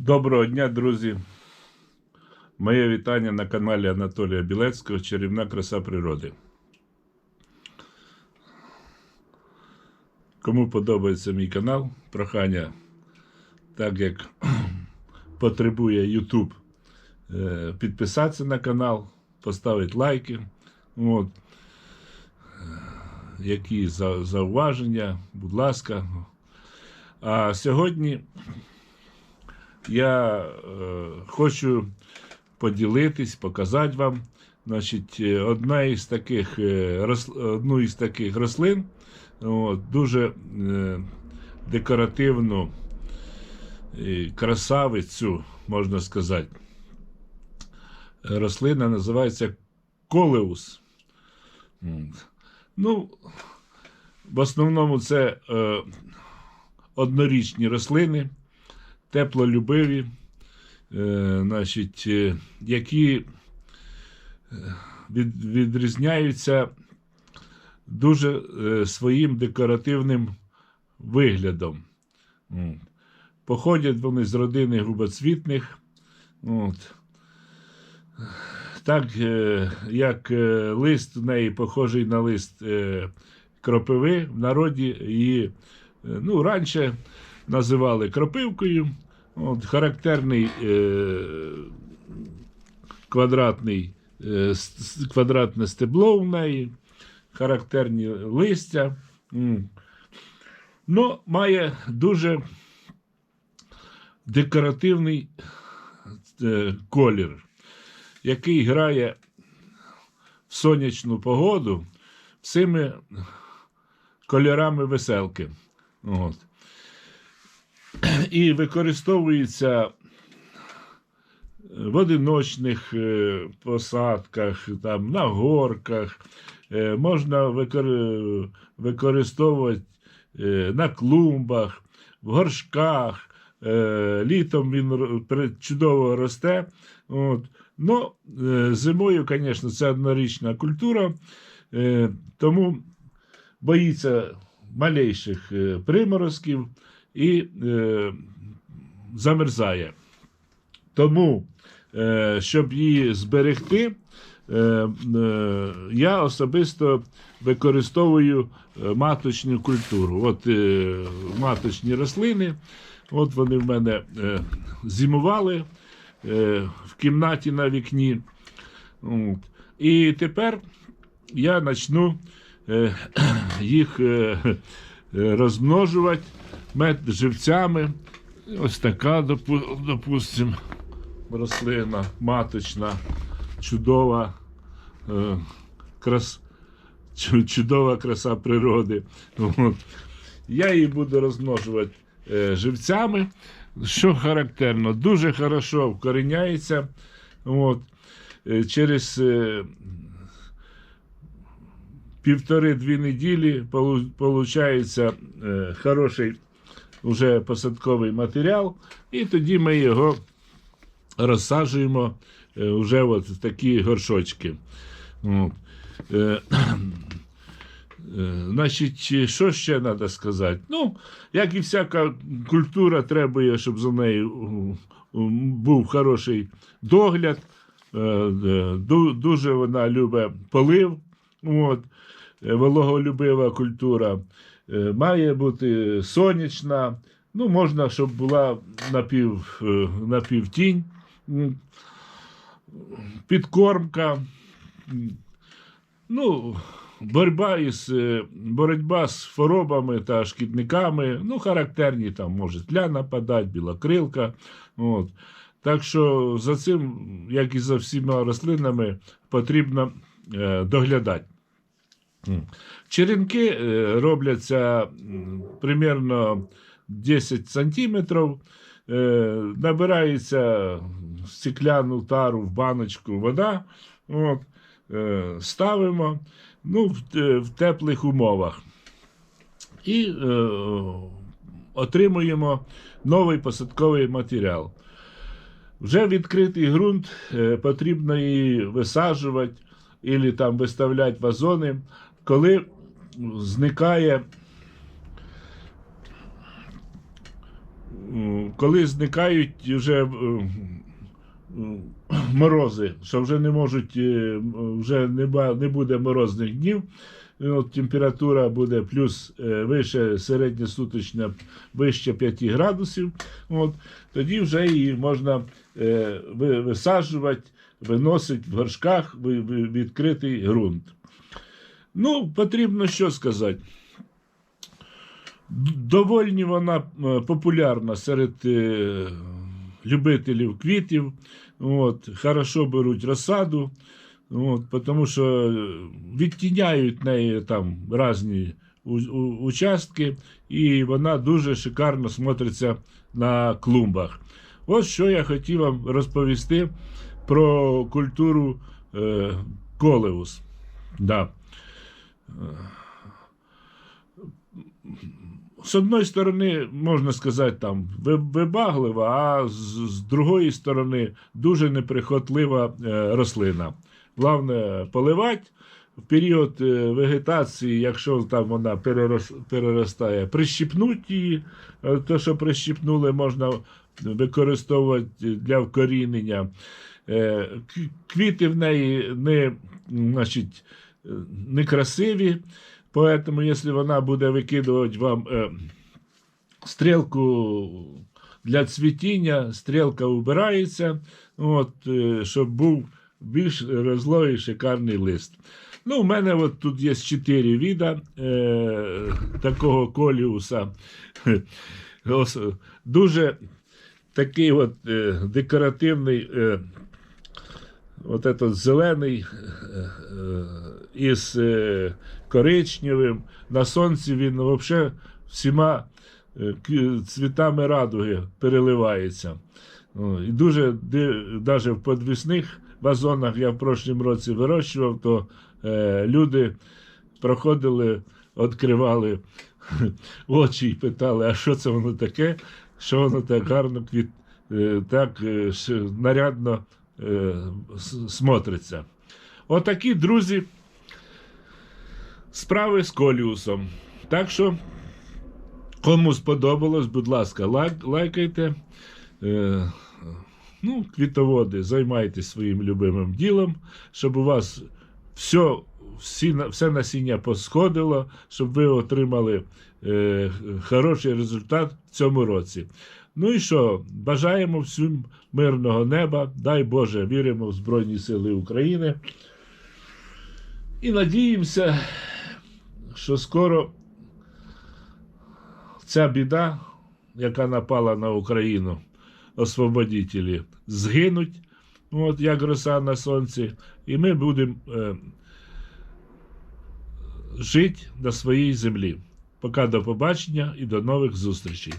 Доброго дня, друзі. Моє вітання на каналі Анатолія Білецького Чарівна краса природи. Кому подобається мій канал, прохання, так як потребує YouTube, е, підписатися на канал, поставити лайки. От. Е, Які зауваження, будь ласка. А сьогодні я е, хочу поділитись, показати вам. Значить, е, одна із таких, е, одну із таких рослин, от, дуже е, декоративну е, красавицю, можна сказати. Рослина називається колеус. Ну, в основному це е, однорічні рослини теплолюбиві, е, значить, е, які е, від, відрізняються дуже своїм декоративним виглядом. Походять вони з родини губоцвітних. От. Так, як лист в неї похожий на лист кропиви, в народі її ну, раніше називали кропивкою. От, характерний е, квадратний, е, квадратне стебло в неї, характерні листя. Ну, має дуже декоративний е, колір, який грає в сонячну погоду всіми кольорами веселки. От і використовується в одиночних е, посадках, там, на горках, е, можна використовувати е, на клумбах, в горшках. Е, Літом він чудово росте. От. Ну, е, зимою, звісно, це однорічна культура, е, тому боїться малейших е, приморозків і е, замерзає. Тому, е, щоб її зберегти, е, е, я особисто використовую е, маточну культуру. От е, маточні рослини, от вони в мене е, зимували е, в кімнаті на вікні. От. І тепер я почну е, їх е, розмножувати мед живцями. Ось така, допу- допустим, рослина маточна, чудова, е, крас, чудова краса природи. Я її буду розмножувати е, живцями. Що характерно, дуже хорошо вкоріняється. От. Е, Через е, півтори-дві неділі виходить е, хороший уже посадковий матеріал, і тоді ми його розсаджуємо е, вже от в такі горшочки. Е, Е, Значить, що ще треба сказати? Ну, як і всяка культура, треба, щоб за нею був хороший догляд. Ду- Дуже вона любить полив. От, вологолюбива культура. Е, Має бути сонячна. Ну, можна, щоб була напів, е, напівтінь. Підкормка. Ну, боротьба із, е, боротьба з хворобами та шкідниками. Ну, характерні там може тля нападати, білокрилка. От. Так що за цим, як і за всіма рослинами, потрібно доглядати. Черенки е, робляться примерно 10 сантиметрів. Е, набирається стекляну тару в баночку вода. От, е, ставимо ну, в, теплих умовах. І отримуємо новий посадковий матеріал. Вже відкритий ґрунт потрібно її висаджувати або там виставляти вазони, коли зникає коли зникають вже е, морози, що вже не можуть, е, вже не, буде морозних днів. От температура буде плюс е, вище середньосуточна, вище 5 градусів. От, тоді вже її можна висаджувати, виносити в горшках відкритий ґрунт. Ну, потрібно що сказати. Довольні вона е, популярна серед е, любителів квітів. От, хорошо беруть розсаду, от, тому що відтіняють неї там різні участки, і вона дуже шикарно смотриться на клумбах. Ось що я хотів вам розповісти про культуру е, колеус. Да. З одної сторони, можна сказати, там вибаглива, а з, з другої сторони дуже неприхотлива е, рослина. Головне поливати в період е, вегетації, якщо там вона перерос, переростає, прищіпнуть її. Е, Те, що прищіпнули, можна використовувати для вкорінення. Е, Квіти в неї не, значить, некрасиві. Поэтому, якщо вона буде викидувати вам е, стрілку для цвітіння, стрілка убирається, от, е, щоб був більш розлогий шикарний лист. Ну, у мене от тут є чотири віда е, такого коліуса. Дуже такий от, е, декоративний. Е, от этот зелений е, е, із е, коричневим. На сонці він взагалі всіма цвітами радуги переливається. І дуже навіть в подвісних вазонах я в прошлому році вирощував, то люди проходили, відкривали очі і питали, а що це воно таке, що воно так гарно квіт, так нарядно е, смотриться. Отакі, друзі, справи з коліусом. Так що, кому сподобалось, будь ласка, лайк, лайкайте. Е, ну, квітоводи, займайтесь своїм любимим ділом, щоб у вас все, всі, все насіння посходило, щоб ви отримали е, хороший результат в цьому році. Ну і що, бажаємо всім мирного неба, дай Боже, віримо в Збройні Сили України. І надіємося, що скоро ця біда, яка напала на Україну, освободителі, згинуть, от як роса на сонці, і ми будемо е, жити на своїй землі. Поки до побачення і до нових зустрічей.